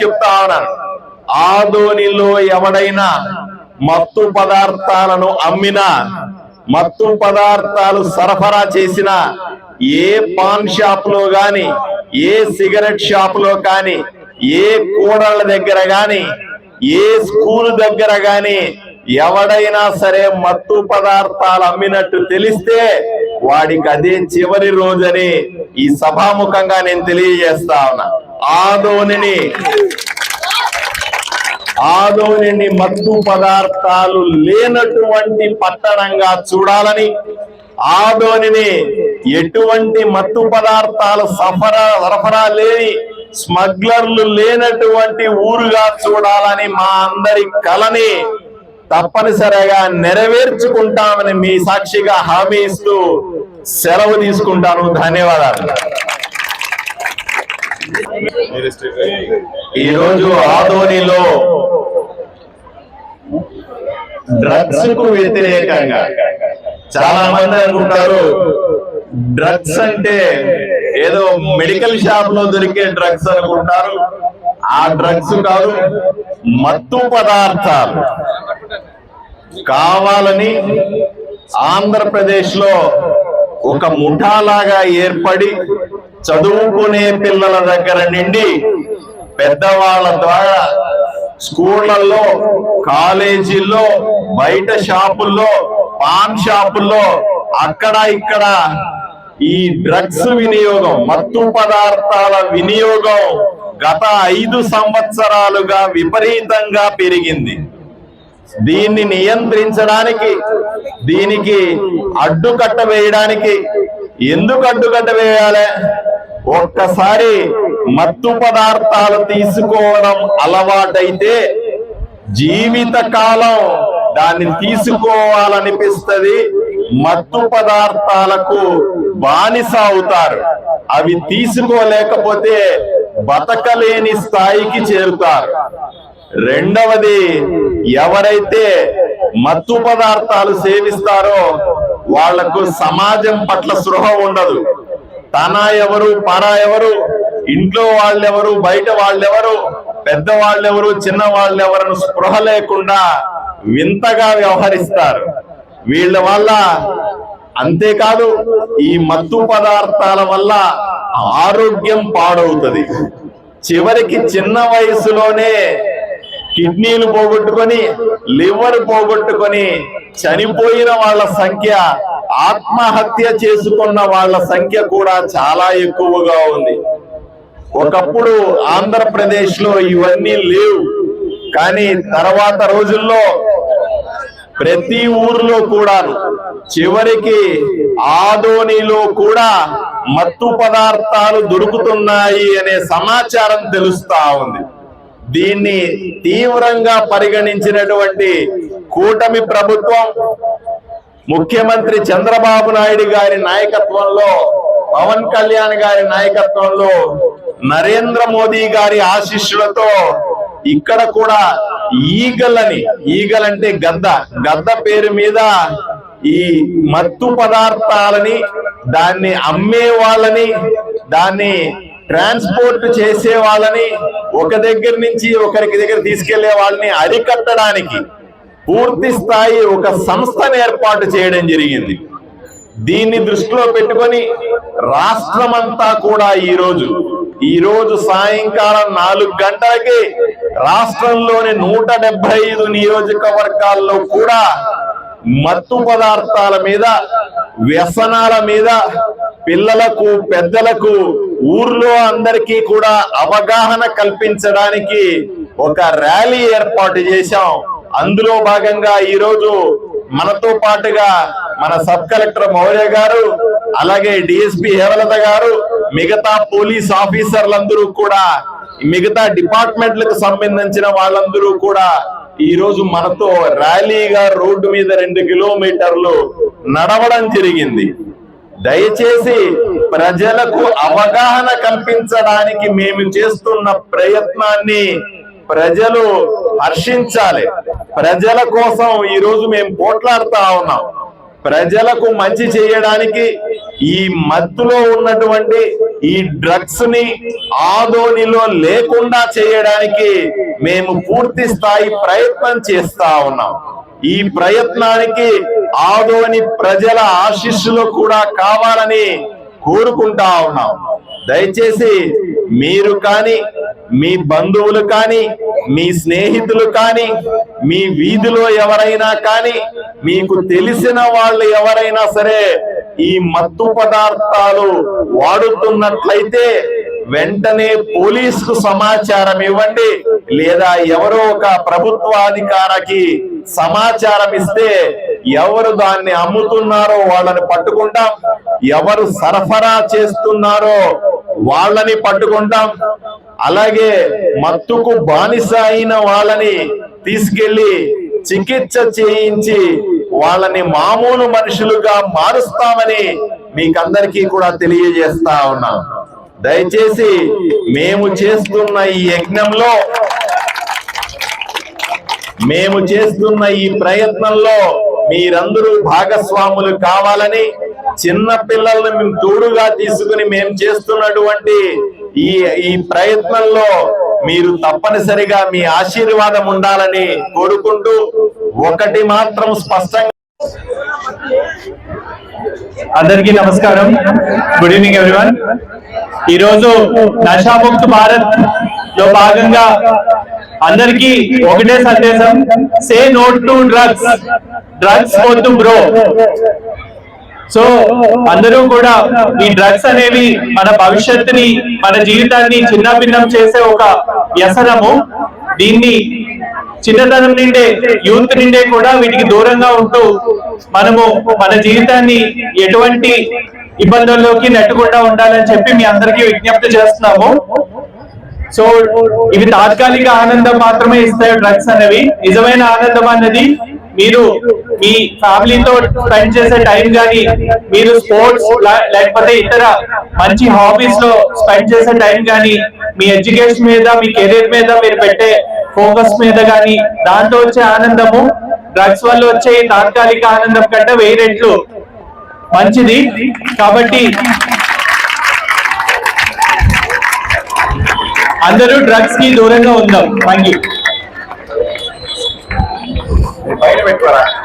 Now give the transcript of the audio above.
చెప్తా ఉన్నాను ఆదోనిలో ఎవడైనా మత్తు పదార్థాలను అమ్మినా మత్తు పదార్థాలు సరఫరా చేసిన ఏ పాన్ షాప్లో గాని ఏ సిగరెట్ షాప్లో కానీ ఏ కూడళ్ళ దగ్గర గాని ఏ స్కూల్ దగ్గర గాని ఎవడైనా సరే మత్తు పదార్థాలు అమ్మినట్టు తెలిస్తే వాడికి అదే చివరి రోజని ఈ సభాముఖంగా నేను తెలియజేస్తా ఉన్నా. ఆదోనిని. ఆదోనిని మత్తు పదార్థాలు లేనటువంటి పట్టణంగా చూడాలని ఆదోనిని ఎటువంటి మత్తు పదార్థాలు సఫరా సరఫరా లేని స్మగ్లర్లు లేనటువంటి ఊరుగా చూడాలని మా అందరి కలని తప్పనిసరిగా నెరవేర్చుకుంటామని మీ సాక్షిగా హామీ ఇస్తూ సెలవు తీసుకుంటాను. ధన్యవాదాలు. ఈ రోజు ఆదోనిలో డ్రగ్స్కు వ్యతిరేకంగా చాలా మంది అనుకుంటారు డ్రగ్స్ అంటే ఏదో మెడికల్ షాప్లో దొరికే డ్రగ్స్ అనుకుంటారు. ఆ డ్రగ్స్ కాదు మత్తు పదార్థాలు. కావాలని ఆంధ్రప్రదేశ్లో ఒక ముఠాలాగా ఏర్పడి చదువుకునే పిల్లల దగ్గర నుండి పెద్దవాళ్ళ ద్వారా స్కూళ్ళలో కాలేజీల్లో బయట షాపుల్లో పాన్ షాపుల్లో అక్కడ ఇక్కడ ఈ డ్రగ్స్ వినియోగం మత్తు పదార్థాల వినియోగం గత ఐదు సంవత్సరాలుగా విపరీతంగా పెరిగింది. దీన్ని నియంత్రించడానికి దీనికి అడ్డుకట్ట వేయడానికి ఎందుకు అడ్డుకట్ట వేయాలి? ఒక్కసారి మత్తు పదార్థాలు తీసుకోవడం అలవాటైతే జీవిత కాలం దాన్ని తీసుకోవాలనిపిస్తుంది. మత్తు పదార్థాలకు బానిస అవుతారు. అవి తీసుకోలేకపోతే బతకలేని స్థాయికి చేరుతారు. రెండవది ఎవరైతే మత్తు పదార్థాలు సేవిస్తారో వాళ్ళకు సమాజం పట్ల సృహ ఉండదు. తానా ఎవరు పారా ఎవరు ఇంట్లో వాళ్ళెవరు బయట వాళ్ళెవరు పెద్ద వాళ్ళెవరు చిన్న వాళ్ళెవరను స్పృహ లేకుండా వింతగా వ్యవహరిస్తారు. వీళ్ళ వల్ల అంతేకాదు ఈ మత్తు పదార్థాల వల్ల ఆరోగ్యం పాడవుతుంది. చివరికి చిన్న వయసులోనే కిడ్నీలు పోగొట్టుకొని లివర్ పోగొట్టుకొని చనిపోయిన వాళ్ళ సంఖ్య ఆత్మహత్య చేసుకున్న వాళ్ళ సంఖ్య కూడా చాలా ఎక్కువగా ఉంది. ఒకప్పుడు ఆంధ్రప్రదేశ్లో ఇవన్నీ లేవు. కానీ తర్వాత రోజుల్లో ప్రతి ఊర్లో కూడా చివరికి ఆదోనిలో కూడా మత్తు పదార్థాలు దొరుకుతున్నాయి అనే సమాచారం తెలుస్తా ఉంది. దీన్ని తీవ్రంగా పరిగణించినటువంటి కూటమి ప్రభుత్వం ముఖ్యమంత్రి చంద్రబాబు నాయుడు గారి నాయకత్వంలో పవన్ కళ్యాణ్ గారి నాయకత్వంలో నరేంద్ర మోదీ గారి ఆశీస్సులతో ఇక్కడ కూడా ఈగలని ఈగలంటే గద్ద గద్ద పేరు మీద ఈ మత్తు పదార్థాలని దాన్ని అమ్మే వాళ్ళని దాన్ని ట్రాన్స్పోర్ట్ చేసే వాళ్ళని ఒక దగ్గర నుంచి ఒకరికి దగ్గర తీసుకెళ్ళే వాళ్ళని అరికట్టడానికి పూర్తి స్థాయి ఒక సంస్థను ఏర్పాటు చేయడం జరిగింది. దీన్ని దృష్టిలో పెట్టుకొని రాష్ట్రమంతా కూడా ఈ రోజు సాయంకాలం నాలుగు గంటలకి రాష్ట్రంలోని నూట డెబ్బై ఐదు నియోజకవర్గాల్లో కూడా మత్తు పదార్థాల మీద వ్యసనాల మీద పిల్లలకు పెద్దలకు ఊర్లో అందరికీ కూడా అవగాహన కల్పించడానికి ఒక ర్యాలీ ఏర్పాటు చేశాం. అందులో భాగంగా ఈ రోజు మనతో పాటుగా మన సబ్ కలెక్టర్ మౌర్య గారు అలాగే డిఎస్పి హేవలత గారు మిగతా పోలీస్ ఆఫీసర్లందరూ కూడా మిగతా డిపార్ట్మెంట్లకు సంబంధించిన వాళ్ళందరూ కూడా ఈ రోజు మనతో ర్యాలీగా రోడ్డు మీద రెండు కిలోమీటర్లు నడవడం జరిగింది. దయచేసి ప్రజలకు అవగాహన కల్పించడానికి మేము చేస్తున్న ప్రయత్నాన్ని ప్రజలు హర్షించాలి. ప్రజల కోసం ఈ రోజు మేము పోట్లాడుతా ఉన్నాం. ప్రజలకు మంచి చేయడానికి ఈ మత్తులో ఉన్నటువంటి ఈ డ్రగ్స్ని ఆదోనిలో లేకుండా చేయడానికి మేము పూర్తి స్థాయి ప్రయత్నం చేస్తా ఉన్నాం. ఈ ప్రయత్నానికి ఆదోని ప్రజల ఆశీస్సులు కూడా కావాలని కోరుకుంటా ఉన్నాం. దయచేసి మీరు కానీ మీ బంధువులు కానీ మీ స్నేహితులు కానీ మీ వీధిలో ఎవరైనా కానీ మీకు తెలిసిన వాళ్ళు ఎవరైనా సరే ఈ మత్తు పదార్థాలు వాడుతున్నట్లయితే వెంటనే పోలీసుకు సమాచారం ఇవ్వండి. లేదా ఎవరో ఒక ప్రభుత్వాధికారికి సమాచారం ఇస్తే ఎవరు దాన్ని అమ్ముతున్నారో వాళ్ళని పట్టుకుంటాం. ఎవరు సరఫరా చేస్తున్నారో వాళ్ళని పట్టుకుంటాం. అలాగే మత్తుకు బానిస అయిన వాళ్ళని తీసుకెళ్ళి చికిత్స చేయించి వాళ్ళని మామూలు మనుషులుగా మారుస్తామని మీకందరికీ కూడా తెలియజేస్తా ఉన్నాం. దయచేసి మేము చేస్తున్న ఈ యజ్ఞంలో మేము చేస్తున్న ఈ ప్రయత్నంలో మీరందరూ భాగస్వాములు కావాలని చిన్న పిల్లల్ని మేము తోడుగా తీసుకుని మేము చేస్తున్నటువంటి ఈ ఈ ప్రయత్నంలో మీరు తప్పనిసరిగా మీ ఆశీర్వాదం ఉండాలని కోరుకుంటూ ఒకటి మాత్రం స్పష్టంగా అందరికీ నమస్కారం. గుడ్ ఈవినింగ్ ఎవ్రీవన్ ఈరోజు నషాముక్త్ భారత్లో భాగంగా అందరికీ ఒకటే సందేశం say no to drugs drugs వద్దు బ్రో సో అందరూ కూడా ఈ డ్రగ్స్ అనేవి మన భవిష్యత్తుని మన జీవితాన్ని చిన్నభిన్నం చేసే ఒక వ్యసనము. దీన్ని చిన్నతనం నిండే యూత్ నిండే కూడా వీటికి దూరంగా ఉంటూ మనము మన జీవితాన్ని ఎటువంటి ఇబ్బందుల్లోకి నెట్టకుండా ఉండాలని చెప్పి మీ అందరికీ విజ్ఞప్తి చేస్తున్నాము. సో ఇవి తాత్కాలిక ఆనందం మాత్రమే ఇస్తాయి డ్రగ్స్ అనేవి. నిజమైన ఆనందం అన్నది మీరు మీ ఫ్యామిలీతో స్పెండ్ చేసే టైం కానీ మీరు స్పోర్ట్స్ లేకపోతే ఇతర మంచి హాబీస్లో స్పెండ్ చేసే టైం కానీ మీ ఎడ్యుకేషన్ మీద మీ కెరీర్ మీద మీరు పెట్టే ఫోకస్ మీద కానీ దాంతో వచ్చే ఆనందము డ్రగ్స్ వల్ల వచ్చే తాత్కాలిక ఆనందం కంటే వెయ్యి రెట్లు మంచిది. కాబట్టి అందరూ డ్రగ్స్కి దూరంగా ఉందాం. Thank you Aí ele vai parar.